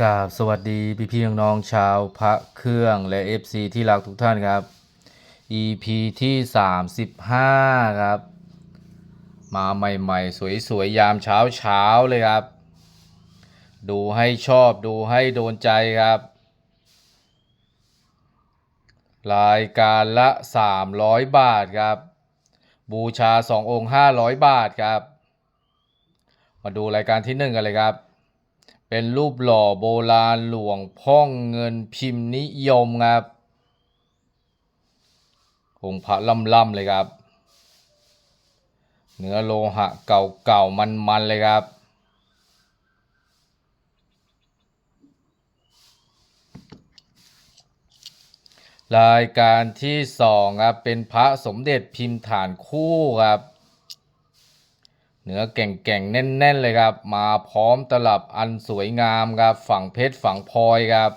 กราบสวัสดีพี่พี่น้องๆชาวพระเครื่องและ FC ที่รักทุกท่านครับ EP ที่ 35 ครับ มาใหม่ๆ สวยๆ ยามเช้าเช้าๆเลยครับ ดูให้ชอบดูให้โดนใจครับ รายการละ 300 บาทครับ บูชา 2 องค์ 500 บาทครับ มาดูรายการที่ 1 กันเลยครับ เป็นรูปหล่อโบราณหลวงพ่องเงินพิมพ์นิยมครับองค์พระล่ำๆเลยครับ เนื้อโลหะเก่าๆมันๆเลยครับรายการที่สองครับเป็นพระสมเด็จพิมพ์ฐานคู่ครับ เนื้อแก่งๆแน่นๆเลยครับ มาพร้อมตลับอันสวยงามครับ ฝั่งเพชรฝั่งพลอยครับ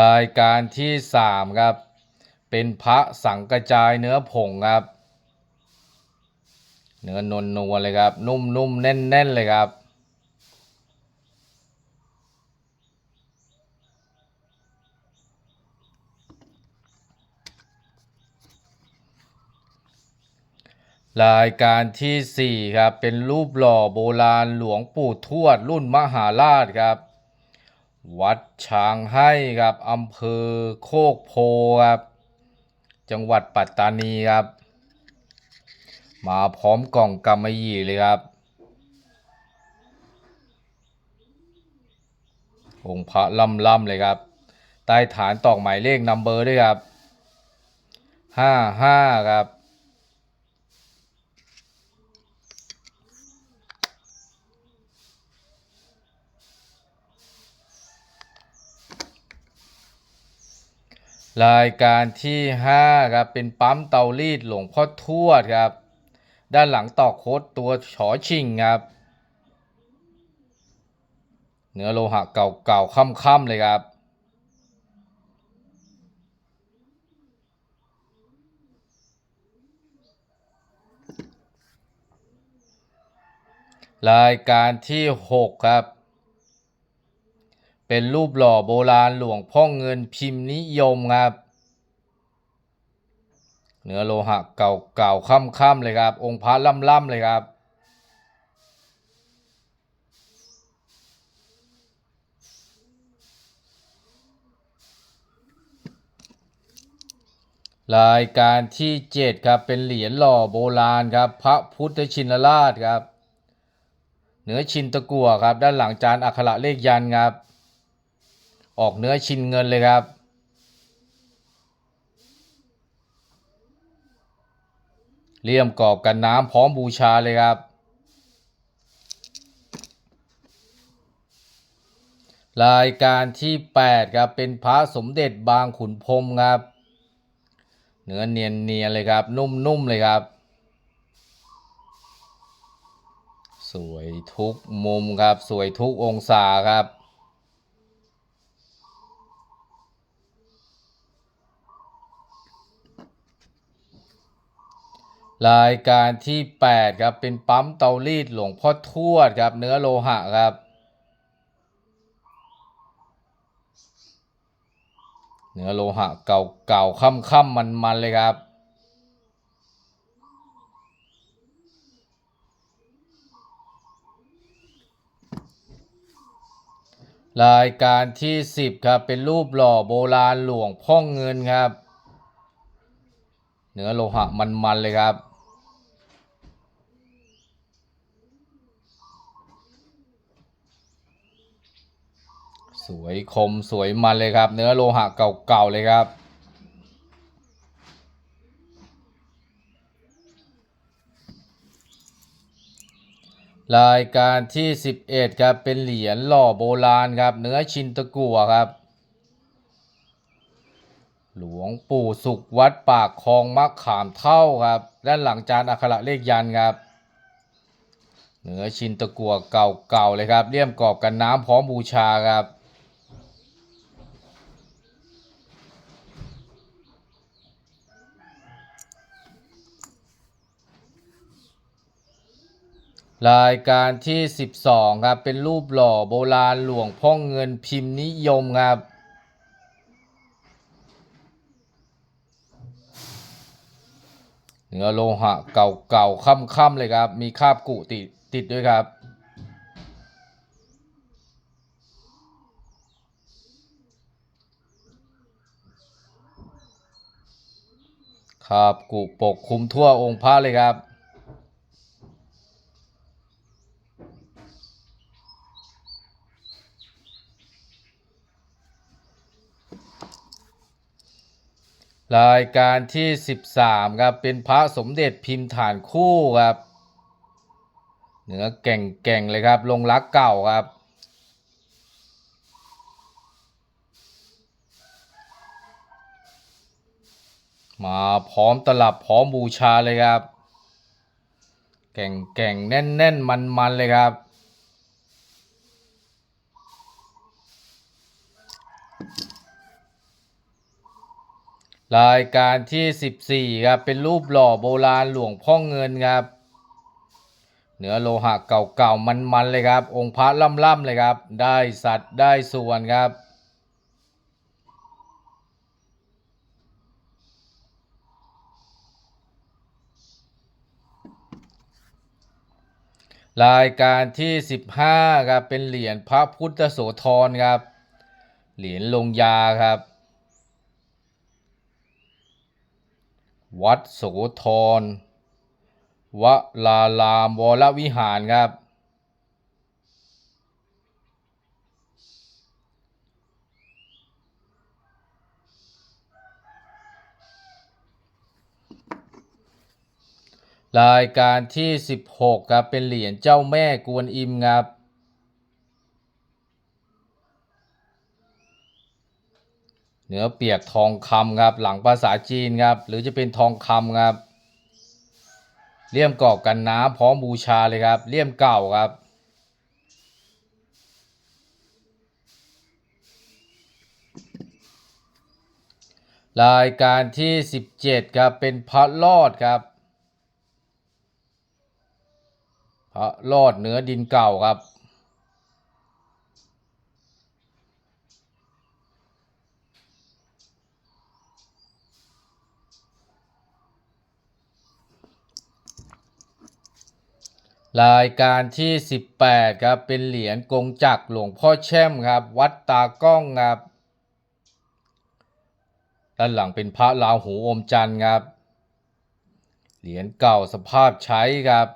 รายการที่สามครับ เป็นพระสังกระจายเนื้อผงครับ เนื้อนวลนวลๆเลยครับ นุ่มๆ แน่น ๆ เลยครับ รายการที่ 4 ครับ เป็นรูปหล่อโบราณหลวงปู่ทวดรุ่นมหาราชครับ วัดช้างให้ครับอำเภอโคกโพครับ จังหวัดปัตตานีครับ มาพร้อมกล่องกำมะหยี่เลยครับ องค์พระล่ำๆเลยครับ ใต้ฐานตอกหมายเลขนัมเบอร์ด้วยครับห้าห้าครับ รายการที่5ครับเป็นปั๊มเตารีดหลวงพ่อทวดครับ ด้านหลังตอกโคดตัวฉอชิงครับเนื้อโลหะเก่าๆค่ำๆเลยครับรายการที่ 6 ครับ เป็นรูปหล่อโบราณหลวงพ่อเงินพิมพ์นิยมครับ เนื้อโลหะเก่าๆค่ำๆเลยครับ องค์พระล่ำๆเลยครับรายการที่ 7 ครับ เป็นเหรียญหล่อโบราณครับ พระพุทธชินราชครับเนื้อชินตะกัวครับ ด้านหลังจานอักขระเลขยันครับ ออกเนื้อชินเงินเลยครับ เลี่ยมกรอบกันน้ำพร้อมบูชาเลยครับ รายการที่ 8 ครับ เป็นพระสมเด็จบางขุนพรมครับ เนื้อเนียนเนียนเลยครับ นุ่มๆเลยครับ สวยทุกมุมครับ สวยทุกองศาครับ รายการที่ 8 ครับ เป็นปั๊มเตารีดหลวงพ่อทวดครับ เนื้อโลหะครับ เนื้อโลหะเก่าๆค่ำๆมันๆเลยครับ รายการที่ 10 ครับ เป็นรูปหล่อโบราณหลวงพ่อเงินครับ เนื้อโลหะมันๆเลยครับ สวยคมสวยมันเลยครับ เนื้อโลหะเก่าๆเลยครับ รายการที่ 11 ครับ เป็นเหรียญหล่อโบราณครับ เนื้อชินตะกั่วครับ หลวงปู่สุขวัดปากคลองมะขามเท่าครับ ด้านหลังจานอักขระเลขยันครับเนื้อชินตะกัวเก่าๆเลยครับเลี่ยมกรอบกันน้ำพร้อมบูชาครับ รายการที่ 12 ครับ เป็นรูปหล่อโบราณหลวงพ่อเงินพิมพ์นิยมครับ เนื้อโลหะเก่าๆค่ำๆเลยครับ มีคราบกุติดติดด้วยครับคราบกุปกคุมทั่วองค์พระเลยครับ รายการที่ 13ครับเป็นพระสมเด็จพิมพ์ฐานคู่ครับเหนือแก่งๆเลยครับลงรักเก่าครับ มาพร้อมตลับพร้อมบูชาเลยครับ แก่งๆแน่นๆมันๆเลยครับ รายการที่ 14ครับเป็นรูปหล่อโบราณหลวงพ่อเงินครับเนื้อโลหะเก่าๆมันๆเลยครับ องค์พระล่ำๆเลยครับ ได้สัตว์ได้ส่วนครับ รายการที่ 15ครับเป็นเหรียญพระพุทธโสธรครับ เหรียญลงยาครับ วัดโสธรวลารามวรวิหารครับ รายการที่ 16ครับเป็นเหรียญเจ้าแม่กวนอิมครับ เนื้อเปียกทองคำครับ หลังภาษาจีนครับ หรือจะเป็นทองคำครับเลี่ยมกรอบกันน้ำพร้อมบูชาเลยครับเลี่ยมเก่าครับ รายการที่ 17ครับเป็นพระรอดครับพระรอดเนื้อดินเก่าครับ รายการที่ 18ครับเป็นเหรียญกงจักหลวงพ่อแช่มครับ วัดตากล้องครับด้านหลังเป็นพระราหูอมจันทร์ครับ เหรียญเก่าสภาพใช้ครับ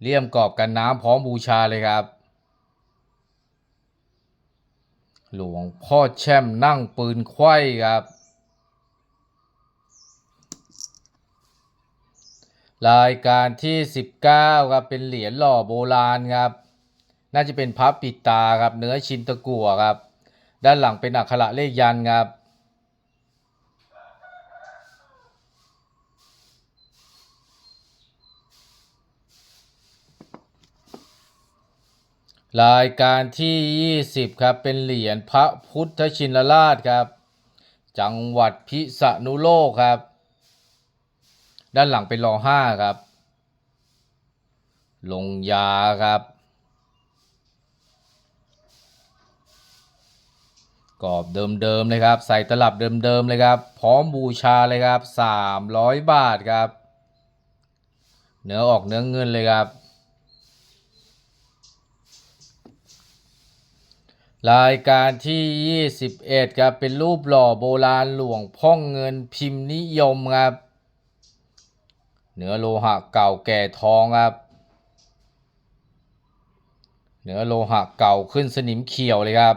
เลี่ยมกรอบกันน้ำพร้อมบูชาเลยครับ หลวงพ่อแช่มนั่งปืนไข้ครับ รายการที่ 19ครับเป็นเหรียญหล่อโบราณครับ น่าจะเป็นพระปิดตาครับเนื้อชินตะกั่วครับ ด้านหลังเป็นอักขระเลขยันครับรายการที่ 20 ครับเป็นเหรียญพระพุทธชินราชครับ จังหวัดพิษณุโลกครับ ด้านหลังเป็นรอห้าครับ ลงยาครับ กรอบเดิมๆเลยครับ ใส่ตลับเดิมๆเลยครับ พร้อมบูชาเลยครับ 300 บาทครับ เนื้อออกเนื้อเงินเลยครับ รายการที่ 21 ครับ เป็นรูปหล่อโบราณหลวงพ่องเงินพิมพ์นิยมครับ เหนือโลหะเก่าแก่ทองครับเหนือโลหะเก่าขึ้นสนิมเขียวเลยครับ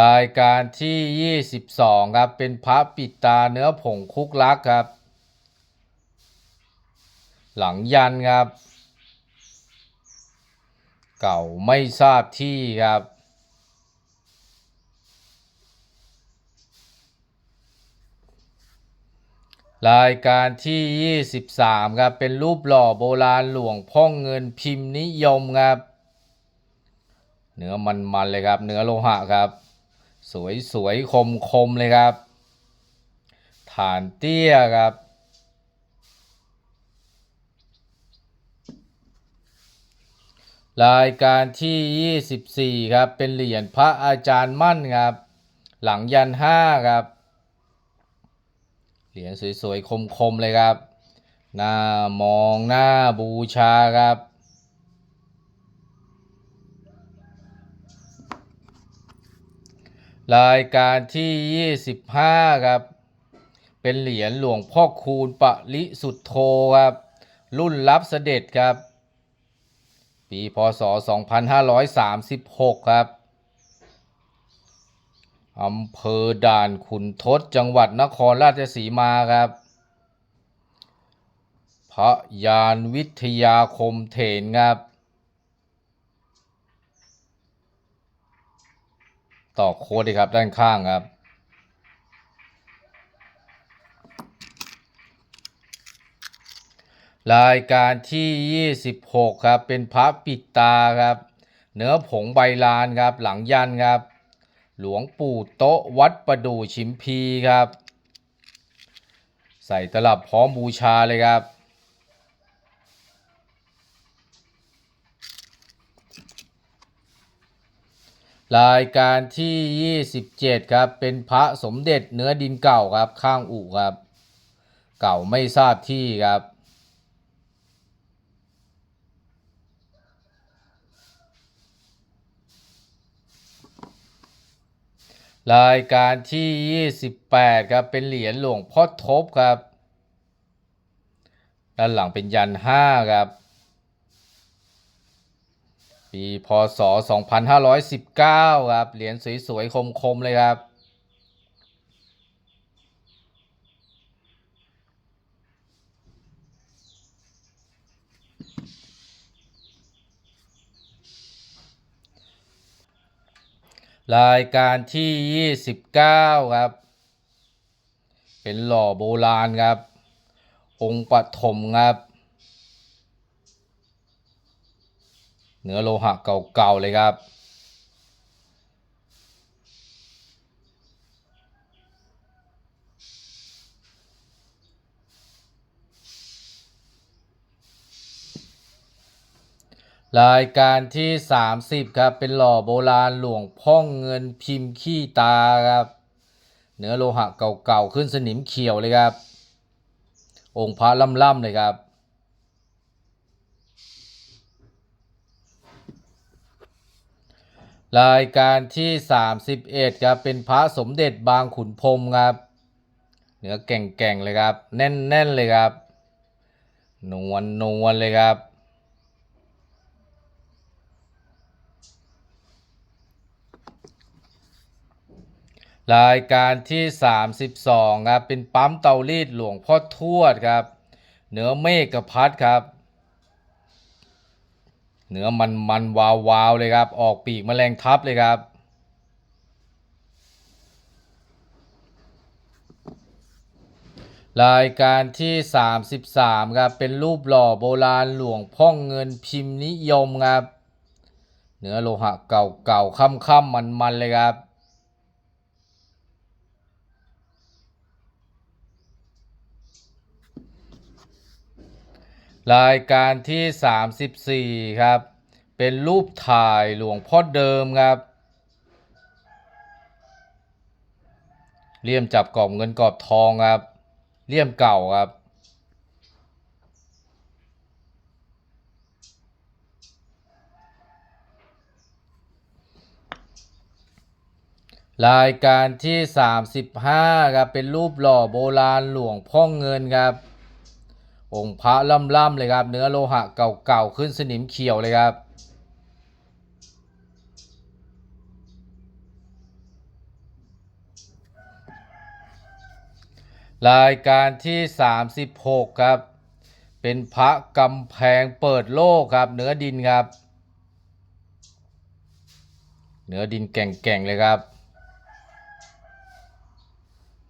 รายการที่ 22 ครับ เป็นพระปิดตาเนื้อผงคุกลักครับ หลังยันครับ เก่าไม่ทราบที่ครับ รายการที่ 23 ครับ เป็นรูปหล่อโบราณหลวงพ่องเงินพิมพ์นิยมครับ เนื้อมันๆเลยครับ เนื้อโลหะครับ สวยๆคมๆเลยครับ ฐานเตี้ยครับ รายการที่ 24 ครับ เป็นเหรียญพระอาจารย์มั่นครับ หลังยันห้าครับ เหรียญสวยๆ คมๆ เลยครับ หน้ามองหน้าบูชาครับ รายการที่ 25 ครับ เป็นเหรียญหลวงพ่อคูณปริสุทธโธครับ รุ่นรับเสด็จครับ ปีพศ 2536 ครับ อำเภอด่านขุนทดจังหวัดนครราชสีมาครับ พระยานวิทยาคมเถนครับ ต่อโค้ดดีครับด้านข้างครับ รายการที่ 26 ครับ เป็นพระปิดตาครับ เนื้อผงใบลานครับ หลังยันครับ หลวงปู่โต๊ะวัดประดู่ชิมพีครับ ใส่ตลับพร้อมบูชาเลยครับ รายการที่ 27 ครับ เป็นพระสมเด็จเนื้อดินเก่าครับ ข้างอู่ครับ เก่าไม่ทราบที่ครับ รายการที่ 28 ครับ เป็นเหรียญหลวงพ่อทบครับ ด้านหลังเป็นยัน 5 ครับ ปีพศ 2519 ครับ เหรียญสวยๆ คมๆ เลยครับ รายการที่ 29 ครับ เป็นหล่อโบราณครับ องค์ปฐมครับเนื้อโลหะเก่าๆเลยครับ รายการที่ 30 ครับ เป็นหล่อโบราณหลวงพ่องเงินพิมพ์ขี้ตาครับ เนื้อโลหะเก่าๆ ขึ้นสนิมเขียวเลยครับ องค์พระล่ำๆเลยครับ รายการที่ 31 ครับ เป็นพระสมเด็จบางขุนพรมครับ เนื้อแก่งๆเลยครับ แน่นๆเลยครับ นวลนวลเลยครับ รายการที่ 32ครับเป็นปั๊มเตารีดหลวงพ่อทวดครับเนื้อเมฆพัดครับเนื้อมันมันวาววาวๆเลยครับ ออกปีกแมลงทับเลยครับ รายการที่ 33ครับเป็นรูปหล่อโบราณหลวงพ่องเงินพิมพ์นิยมครับเนื้อโลหะเก่าๆค่ำๆมันๆเลยครับ รายการที่ 34 ครับ เป็นรูปถ่ายหลวงพ่อเดิมครับเลี่ยมจับกรอบเงินกรอบทองครับเลี่ยมเก่าครับ รายการที่ 35 ครับ เป็นรูปหล่อโบราณหลวงพ่อเงินครับ องค์พระล่ำๆเลยครับ เนื้อโลหะเก่าๆขึ้นสนิมเขียวเลยครับ รายการที่ 36 ครับ เป็นพระกำแพงเปิดโลกครับ เนื้อดินครับ เนื้อดินแก่งๆเลยครับ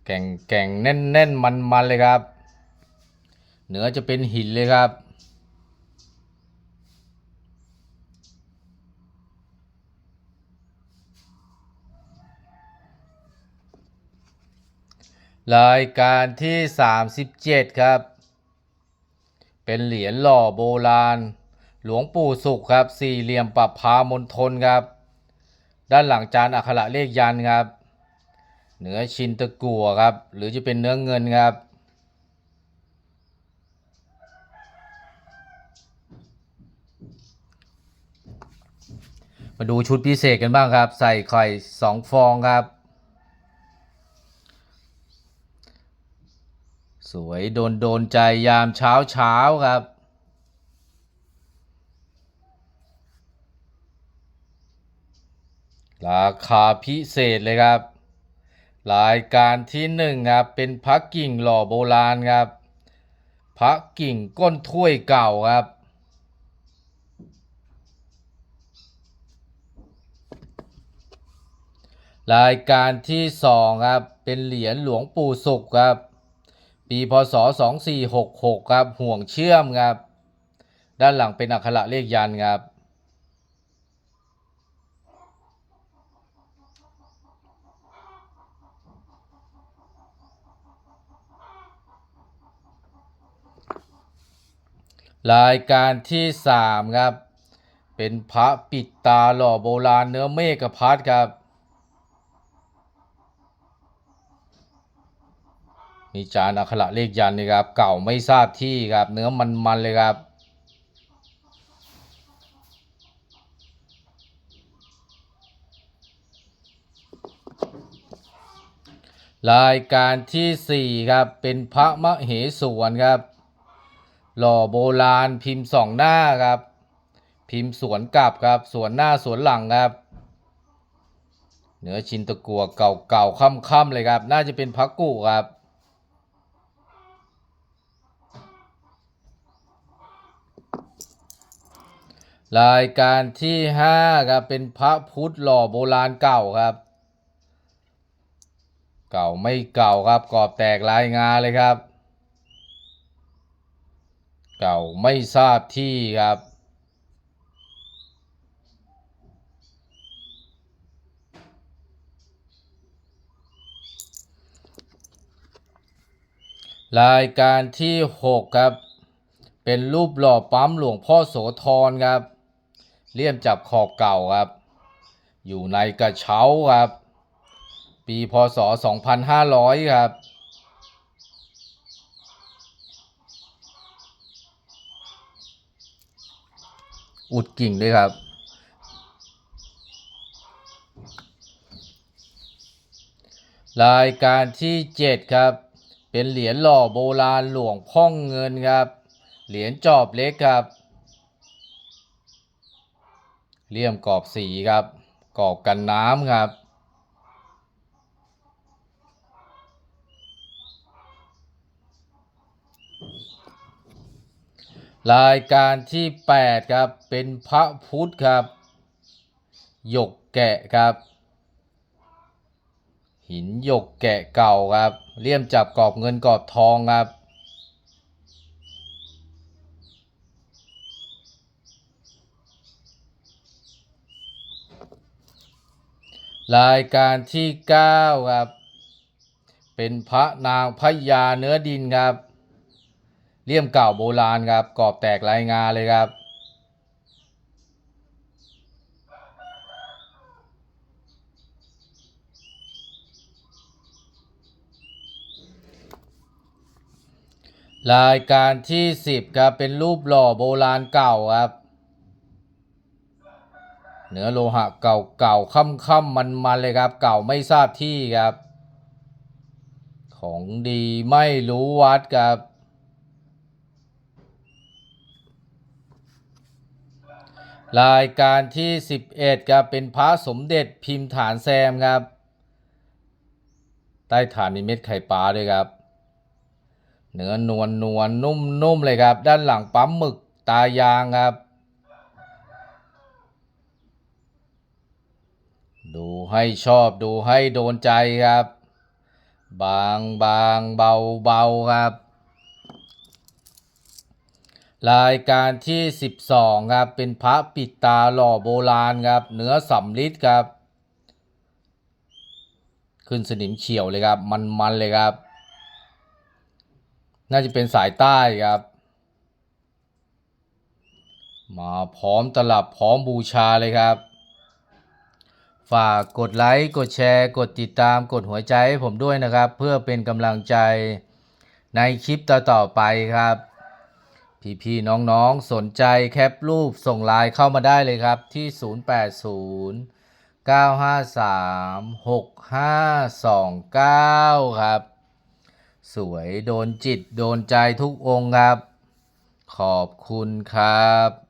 แก่งๆแน่นๆมันๆเลยครับ เหนือจะเป็นหินเลยครับ รายการที่ 37 ครับ เป็นเหรียญหล่อโบราณ หลวงปู่สุขครับ สี่เหลี่ยมปับพามณฑลครับ ด้านหลังจานอักขระเลขยันครับ เหนือชินตะกัวครับ หรือจะเป็นเนื้อเงินครับ มาดูชุดพิเศษกันบ้างครับ ใส่ไข่สองฟองครับ สวยโดนโดนใจยามเช้าเช้าครับ ราคาพิเศษเลยครับ รายการที่หนึ่งครับ เป็นพักกิ่งหล่อโบราณครับพักกิ่งก้นถ้วยเก่าครับ รายการที่สองครับเป็นเหรียญหลวงปู่สุขครับ ปีพศ 2466 ครับห่วงเชื่อมครับ ด้านหลังเป็นอักขระเลขยันครับ รายการที่สามครับ เป็นพระปิดตาหล่อโบราณเนื้อเมฆพัดครับ มีจานอักขระเลขยันนี่ครับ เก่าไม่ทราบที่ครับ เนื้อมันๆเลยครับ รายการที่สี่ครับ เป็นพระมเหสวนครับ หล่อโบราณพิมพ์สองหน้าครับ พิมพ์สวนกลับครับ สวนหน้าสวนหลังครับเนื้อชินตะกัวเก่าๆค่ำๆเลยครับ น่าจะเป็นพักกุครับ รายการที่ห้าครับเป็นพระพุทธหล่อโบราณเก่าครับ เก่าไม่เก่าครับกรอบแตกลายงาเลยครับ เก่าไม่ทราบที่ครับรายการที่หกครับ เป็นรูปหล่อปั๊มหลวงพ่อโสธรครับ เลี่ยมจับขอบเก่าครับ อยู่ในกระเช้าครับ ปีพศ 2500 ครับ อุดกิ่งด้วยครับรายการที่ 7 ครับ เป็นเหรียญหล่อโบราณหลวงพ่องเงินครับ เหรียญจอบเล็กครับ เลี่ยมกรอบสีครับกรอบกันน้ำครับ รายการที่ 8 ครับ เป็นพระพุทธครับ หยกแกะครับ หินหยกแกะเก่าครับ เลี่ยมจับกรอบเงินกรอบทองครับ รายการที่ 9 ครับ เป็นพระนางพญาเนื้อดินครับเลี่ยมเก่าโบราณครับกรอบแตกลายงานเลยครับ รายการที่ 10 ครับ เป็นรูปหล่อโบราณเก่าครับ เนื้อโลหะเก่าเก่าค่ำค่ำมันมันๆเลยครับ เก่าไม่ทราบที่ครับ ของดีไม่รู้วัดครับรายการที่ 11ครับเป็นพระสมเด็จพิมพ์ฐานแซมครับ ใต้ฐานมีเม็ดไข่ปลาด้วยครับ เนื้อนวลนวลนุ่มนุ่มเลยครับ ด้านหลังปั๊มหมึกตายางครับ ดูให้ชอบดูให้โดนใจครับ บางบางเบาเบาครับ รายการที่ 12 ครับ เป็นพระปิดตาหล่อโบราณครับ เนื้อสำลิดครับ ขึ้นสนิมเขียวเลยครับ มันๆเลยครับ น่าจะเป็นสายใต้ครับ มาพร้อมตลับพร้อมบูชาเลยครับ ฝากกดไลค์กดแชร์ กดติดตามกดหัวใจให้ผมด้วยนะครับ เพื่อเป็นกำลังใจในคลิปต่อๆไปครับ พี่ๆน้องๆสนใจแคปรูปส่งไลน์เข้ามาได้เลยครับที่ 080 953 6529 ครับ สวยโดนจิตโดนใจทุกองค์ครับ ขอบคุณครับ